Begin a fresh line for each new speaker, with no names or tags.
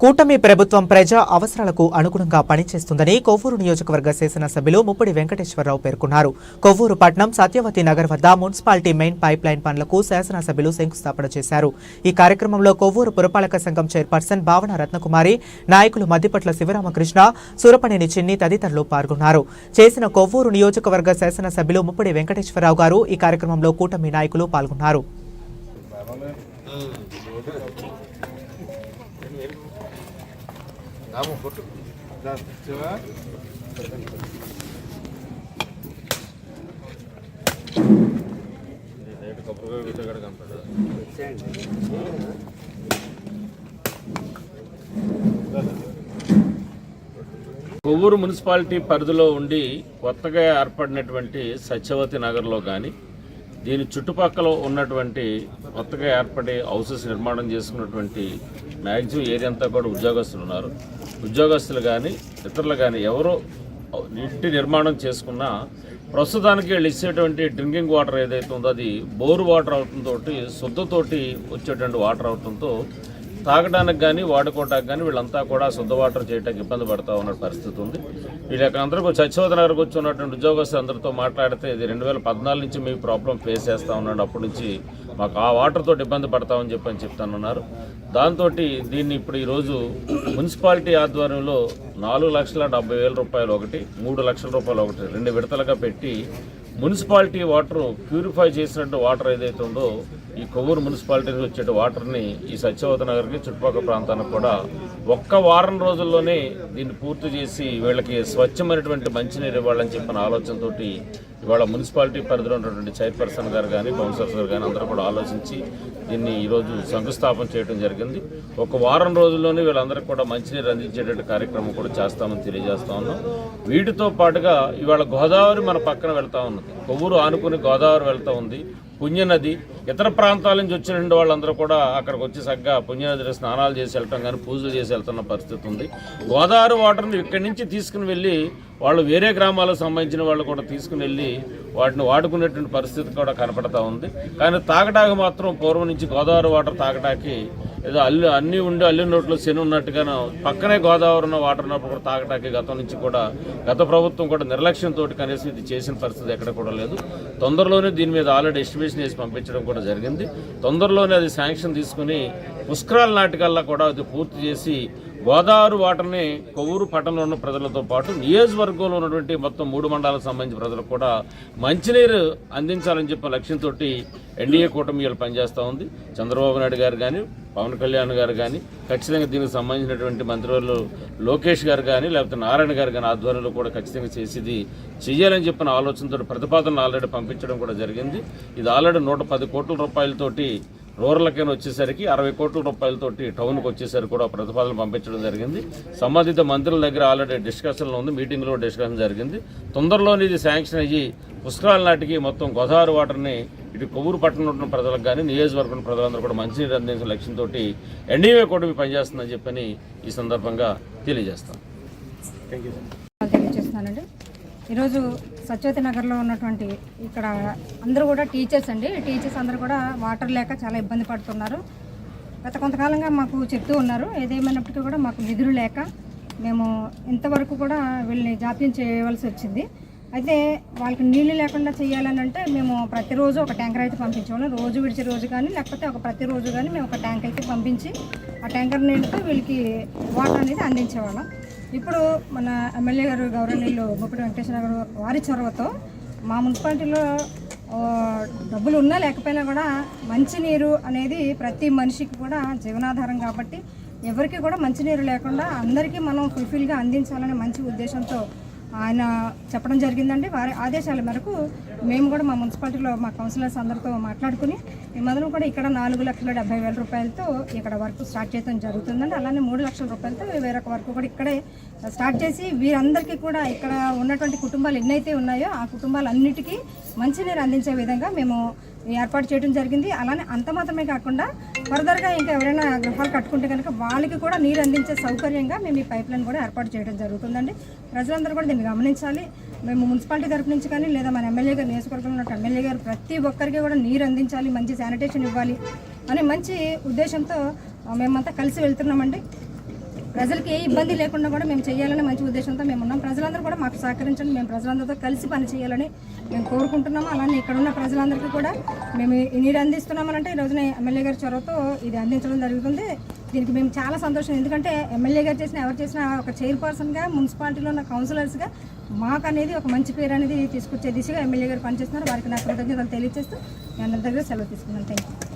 కూటమి ప్రభుత్వం ప్రజా అవసరాలకు అనుగుణంగా పనిచేస్తుందని కొవ్వూరు నియోజకవర్గ శాసనసభ్యులు ముప్పడి వెంకటేశ్వరరావు పేర్కొన్నారు. కొవ్వూరు పట్నం సత్యవతి నగర్ వద్ద మున్సిపాలిటీ మెయిన్ పైప్ లైన్ పనులకు శాసనసభ్యులు శంకుస్థాపన చేశారు. ఈ కార్యక్రమంలో కొవ్వూరు పురపాలక సంఘం చైర్పర్సన్ భావన రత్నకుమారి నాయకులు మద్దిపట్ల శివరామకృష్ణ సూరపనేని చిన్ని తదితరులు పాల్గొన్నారు. చేసిన కొవ్వూరు నియోజకవర్గ శాసనసభ్యులు ముప్పడి వెంకటేశ్వరరావు గారు ఈ కార్యక్రమంలో కూటమి నాయకులు పాల్గొన్నారు.
కొవ్వూరు మున్సిపాలిటీ పరిధిలో ఉండి కొత్తగా ఏర్పడినటువంటి సత్యవతి నగర్లో కానీ దీని చుట్టుపక్కల ఉన్నటువంటి కొత్తగా ఏర్పడే హౌసెస్ నిర్మాణం చేసుకున్నటువంటి మ్యాక్సిమం ఏరియా అంతా కూడా ఉద్యోగస్తులు ఉన్నారు. ఉద్యోగస్తులు కానీ ఇతరులు కానీ ఎవరో ఇంటి నిర్మాణం చేసుకున్నా ప్రస్తుతానికి వీళ్ళు ఇచ్చేటువంటి డ్రింకింగ్ వాటర్ ఏదైతే ఉందో అది బోర్ వాటర్ అవటంతో శుద్ధతోటి వచ్చేటువంటి వాటర్ అవటంతో తాగడానికి కానీ వాడుకోవడానికి కానీ వీళ్ళంతా కూడా శుద్ధ వాటర్ చేయడానికి ఇబ్బంది పడతా ఉన్న పరిస్థితి ఉంది. వీళ్ళు అక్కడ అందరూ సచివత వచ్చి ఉన్నటువంటి ఉద్యోగస్తులు అందరితో మాట్లాడితే ఇది రెండు వేల పద్నాలుగు నుంచి మీ ప్రాబ్లం ఫేస్ చేస్తూ ఉన్నాడు. అప్పటి నుంచి మాకు ఆ వాటర్తో ఇబ్బంది పడతామని చెప్పని చెప్తానున్నారు. దాంతో దీన్ని ఇప్పుడు ఈరోజు మున్సిపాలిటీ ఆధ్వర్యంలో నాలుగు లక్షల డెబ్బై వేల రూపాయలు ఒకటి మూడు లక్షల రూపాయలు ఒకటి రెండు విడతలుగా పెట్టి మున్సిపాలిటీ వాటర్ ప్యూరిఫై చేసినట్టు వాటర్ ఏదైతే ఉందో ఈ కొవ్వూరు మున్సిపాలిటీకి వచ్చే వాటర్ని ఈ సత్యవత నగర్కి చుట్టుపక్కల ప్రాంతానికి కూడా ఒక్క వారం రోజుల్లోనే దీన్ని పూర్తి చేసి వీళ్ళకి స్వచ్ఛమైనటువంటి మంచినీరు ఇవ్వాలని చెప్పిన ఆలోచనతోటి ఇవాళ మున్సిపాలిటీ పరిధిలో ఉన్నటువంటి చైర్పర్సన్ గారు కానీ కౌన్సిలర్స్ గారు కానీ అందరూ కూడా ఆలోచించి దీన్ని ఈరోజు శంకుస్థాపన చేయడం జరిగింది. ఒక వారం రోజుల్లోనే వీళ్ళందరికీ కూడా మంచినీరు అందించేటువంటి కార్యక్రమం కూడా చేస్తామని తెలియజేస్తా ఉన్నాం. వీటితో పాటుగా ఇవాళ గోదావరి మన పక్కన వెళ్తా ఉన్నది. కొవ్వూరు ఆనుకుని గోదావరి వెళ్తూ ఉంది. పుణ్యనది. ఇతర ప్రాంతాల నుంచి వచ్చిన వాళ్ళందరూ కూడా అక్కడికి వచ్చి చక్కగా పుణ్యనదిలో స్నానాలు చేసి వెళ్ళటం కానీ పూజలు చేసి వెళ్తున్న పరిస్థితి ఉంది. గోదావరి వాటర్ని ఇక్కడి నుంచి తీసుకుని వెళ్ళి వాళ్ళు వేరే గ్రామాలకు సంబంధించిన వాళ్ళు కూడా తీసుకుని వెళ్ళి వాటిని వాడుకునేటువంటి పరిస్థితి కూడా కనపడతా ఉంది. కానీ తాగటానికి మాత్రం పూర్వం నుంచి గోదావరి వాటర్ తాగటానికి ఏదో అల్లు అన్నీ ఉండి అల్లి నోట్లో శని ఉన్నట్టుగా పక్కనే గోదావరి ఉన్న వాటర్ ఉన్నప్పుడు కూడా తాగటానికి గతం నుంచి కూడా గత ప్రభుత్వం కూడా నిర్లక్ష్యంతో కనీసం ఇది చేసిన పరిస్థితి ఎక్కడ కూడా లేదు. తొందరలోనే దీని మీద ఆల్రెడీ ఎస్టిమేషన్ వేసి పంపించడం కూడా జరిగింది. తొందరలోనే అది శాంక్షన్ తీసుకుని పుష్కరాల నాటికల్లా కూడా అది పూర్తి చేసి గోదావరి వాటర్ని కొవ్వూరు పట్టణంలో ఉన్న ప్రజలతో పాటు నియోజకవర్గంలో ఉన్నటువంటి మొత్తం మూడు మండలాలకు సంబంధించిన ప్రజలకు కూడా మంచినీరు అందించాలని చెప్పిన లక్ష్యంతో ఎన్డీఏ కూటమి పనిచేస్తూ ఉంది. చంద్రబాబు నాయుడు గారు కానీ పవన్ కళ్యాణ్ గారు కానీ ఖచ్చితంగా దీనికి సంబంధించినటువంటి మంత్రివర్యులు లోకేష్ గారు కానీ లేకపోతే నారాయణ గారు కానీ ఆధ్వర్యంలో కూడా ఖచ్చితంగా చేసేది చేయాలని చెప్పిన ఆలోచనతో ప్రతిపాదనలు ఆల్రెడీ పంపించడం కూడా జరిగింది. ఇది ఆల్రెడీ నూట పది కోట్ల రూపాయలతోటి రూరల్కైనా వచ్చేసరికి అరవై కోట్ల రూపాయలతోటి టౌన్కి వచ్చేసరికి కూడా ప్రతిపాదన పంపించడం జరిగింది. సంబంధిత మంత్రుల దగ్గర ఆల్రెడీ డిస్కషన్లో ఉంది మీటింగ్లో డిస్కషన్ జరిగింది. తొందరలోనే ఇది శాంక్షన్ అయ్యి పుష్కరాల నాటికి మొత్తం గోదావరి వాటర్ని ఇటు కొవ్వూరు పట్టణంలో ఉన్న ప్రజలకు కానీ నియోజకవర్గం ప్రజలందరూ కూడా మంచినీరు అందించిన లక్ష్యంతో ఎన్డీఏ కూడా పనిచేస్తుందని చెప్పని ఈ సందర్భంగా తెలియజేస్తాం.
ఈరోజు సత్యవతి నగర్లో ఉన్నటువంటి ఇక్కడ అందరూ కూడా టీచర్స్ అండి. టీచర్స్ అందరూ కూడా వాటర్ లేక చాలా ఇబ్బంది పడుతున్నారు. గత కొంతకాలంగా మాకు చెప్తూ ఉన్నారు. ఏదేమైనప్పటికీ కూడా మాకు నిధులు లేక మేము ఇంతవరకు కూడా వీళ్ళని జాప్యం చేయవలసి వచ్చింది. అయితే వాళ్ళకి నీళ్ళు లేకుండా చేయాలని అంటే మేము ప్రతిరోజు ఒక ట్యాంకర్ అయితే పంపించేవాళ్ళం. రోజు విడిచే రోజు కానీ లేకపోతే ఒక ప్రతిరోజు కానీ మేము ఒక ట్యాంక్ అయితే పంపించి ఆ ట్యాంకర్ నీళ్ళతో వీళ్ళకి వాటర్ అనేది అందించేవాళ్ళం. ఇప్పుడు మన ఎమ్మెల్యే గారు గౌరవనీయులు ముప్పటి వెంకటేశ్వర గారు వారి చొరవతో మా మున్సిపాలిటీలో డబ్బులు ఉన్నా లేకపోయినా కూడా మంచినీరు అనేది ప్రతి మనిషికి కూడా జీవనాధారం కాబట్టి ఎవరికి కూడా మంచినీరు లేకుండా అందరికీ మనం ఫుల్ఫిల్గా అందించాలనే మంచి ఉద్దేశంతో ఆయన చెప్పడం జరిగిందండి. వారి ఆదేశాల మేరకు మేము కూడా మా మున్సిపాలిటీలో మా కౌన్సిలర్స్ అందరితో మాట్లాడుకుని మేమందరం కూడా ఇక్కడ నాలుగు లక్షల డెబ్బై వేల రూపాయలతో ఇక్కడ వర్క్ స్టార్ట్ చేయడం జరుగుతుందండి. అలానే మూడు లక్షల రూపాయలతో వేరొక వర్క్ కూడా ఇక్కడే స్టార్ట్ చేసి వీరందరికీ కూడా ఇక్కడ ఉన్నటువంటి కుటుంబాలు ఎన్నైతే ఉన్నాయో ఆ కుటుంబాలన్నిటికీ మంచినీరు అందించే విధంగా మేము ఏర్పాటు చేయడం జరిగింది. అలానే అంత మాత్రమే కాకుండా ఫర్దర్గా ఇంకా ఎవరైనా గృహాలు కట్టుకుంటే కనుక వాళ్ళకి కూడా నీరు అందించే సౌకర్యంగా మేము ఈ పైప్ లైన్ కూడా ఏర్పాటు చేయడం జరుగుతుందండి. ప్రజలందరూ కూడా దీన్ని గమనించాలి. మేము మున్సిపాలిటీ తరపు నుంచి కానీ లేదా మన ఎమ్మెల్యే గారు నియోజకవర్గంలో ఉన్న ఎమ్మెల్యే గారు ప్రతి ఒక్కరికి కూడా నీరు అందించాలి మంచి శానిటేషన్ ఇవ్వాలి అనే మంచి ఉద్దేశంతో మేమంతా కలిసి వెళ్తున్నామండి. ప్రజలకి ఏ ఇబ్బంది లేకుండా కూడా మేము చేయాలని మంచి ఉద్దేశంతో మేము ఉన్నాం. ప్రజలందరూ కూడా మాకు సహకరించండి. మేము ప్రజలందరితో కలిసి పని చేయాలని మేము కోరుకుంటున్నాము. అలానే ఇక్కడ ఉన్న ప్రజలందరికీ కూడా మేము నీరు అందిస్తున్నామనంటే ఈ రోజున ఎమ్మెల్యే గారి చొరవతో ఇది అందించడం జరుగుతుంది. దీనికి మేము చాలా సంతోషం. ఎందుకంటే ఎమ్మెల్యే గారు చేసిన ఎవరు చేసినా ఒక చైర్పర్సన్గా మున్సిపాలిటీలో ఉన్న కౌన్సిలర్స్గా మాకు అనేది ఒక మంచి పేరు అనేది తీసుకొచ్చే దిశగా ఎమ్మెల్యే గారు పనిచేస్తున్నారు. వారికి నా కృతజ్ఞతలు తెలియజేస్తూ నేను అందరి దగ్గర సెలవు తీసుకున్నాను థ్యాంక్ యూ